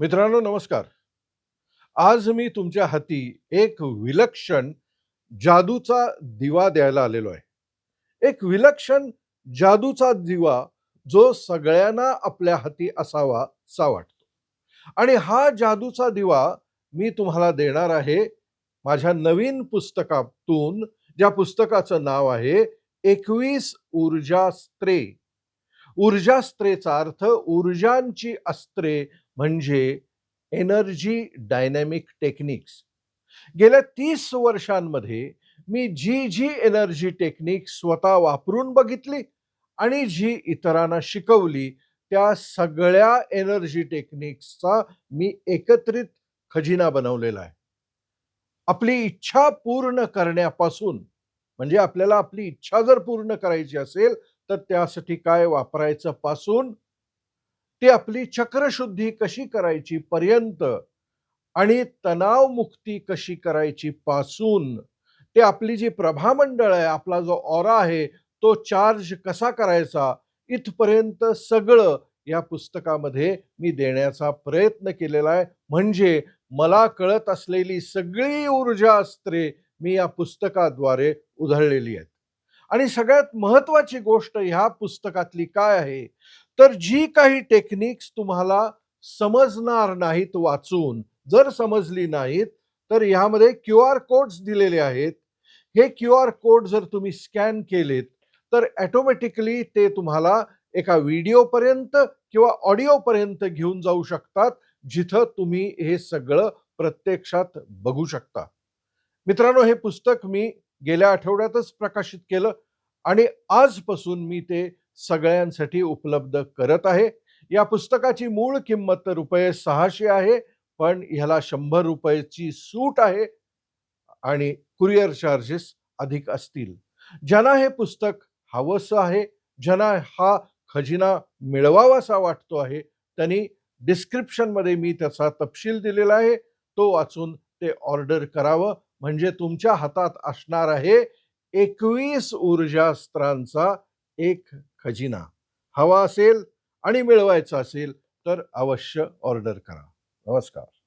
मित्रांनो नमस्कार. आज मी तुमच्या हाती एक विलक्षण जादूचा दिवा द्यायला आलेलो आहे. एक विलक्षण जादूचा दिवा जो सगळ्यांना आपल्या हाती असावा असा वाटतो. आणि हा जादूचा दिवा मी तुम्हाला देणार आहे माझ्या नवीन पुस्तकातून ज्या पुस्तकाचं नाव आहे एकवीस ऊर्जा स्त्रे. ऊर्जास्त्रेचा अर्थ ऊर्जांची अस्त्रे म्हणजे एनर्जी डायनॅमिक टेक्निक्स गेल्या तीस वर्षांमध्ये मी जी जी एनर्जी टेक्निक स्वतः वापरून बघितली आणि जी इतरांना शिकवली त्या सगळ्या एनर्जी टेक्निक्सचा मी एकत्रित खजिना बनवलेला आहे. आपली इच्छा पूर्ण करण्यापासून म्हणजे आपल्याला आपली इच्छा जर पूर्ण करायची असेल तर त्यासाठी काय वापरायचं पासून? ती आपली चक्रशुद्धी कशी करायची पर्यंत आणि तणावमुक्ती कशी करायची पासून? ते आपली जी प्रभामंडळ आहे आपला जो ऑरा आहे तो चार्ज कसा करायचा? इथपर्यंत सगळं या पुस्तकामध्ये मी देण्याचा प्रयत्न केलेला आहे. म्हणजे मला कळत असलेली सगळी ऊर्जा अस्त्रे मी या पुस्तकाद्वारे उधळलेली आहेत. आणि सगळ्यात महत्वाची गोष्ट ह्या पुस्तकातली काय आहे? तर जी काही टेक्निक्स तुम्हाला समजणार नाहीत वाचून जर समजली नाहीत तर ह्यामध्ये क्यू आर कोड्स दिलेले आहेत. हे क्यू आर कोड जर तुम्ही स्कॅन केलेत तर ॲटोमॅटिकली ते तुम्हाला एका व्हिडिओपर्यंत किंवा ऑडिओपर्यंत घेऊन जाऊ शकतात जिथं तुम्ही हे सगळं प्रत्यक्षात बघू शकता. मित्रांनो हे पुस्तक मी गेल्या आठवड्यातच प्रकाशित केलं आणि आजपासून मी ते सगळ्यांसाठी उपलब्ध करत आहे. या पुस्तकाची मूळ किंमत रुपये सहाशे आहे पण ह्याला शंभर रुपयाची सूट आहे आणि कुरिअर चार्जेस अधिक असतील. ज्यांना हे पुस्तक हवंसं आहे ज्यांना हा खजिना मिळवावासा वाटतो आहे त्यांनी डिस्क्रिप्शनमध्ये मी त्याचा तपशील दिलेला आहे तो वाचून ते ऑर्डर करावं. म्हणजे तुमच्या हातात असणार आहे एकवीस ऊर्जास्त्रांचा एक खजिना. हवा असेल आणि मिळवायचा असेल तर अवश्य ऑर्डर करा. नमस्कार.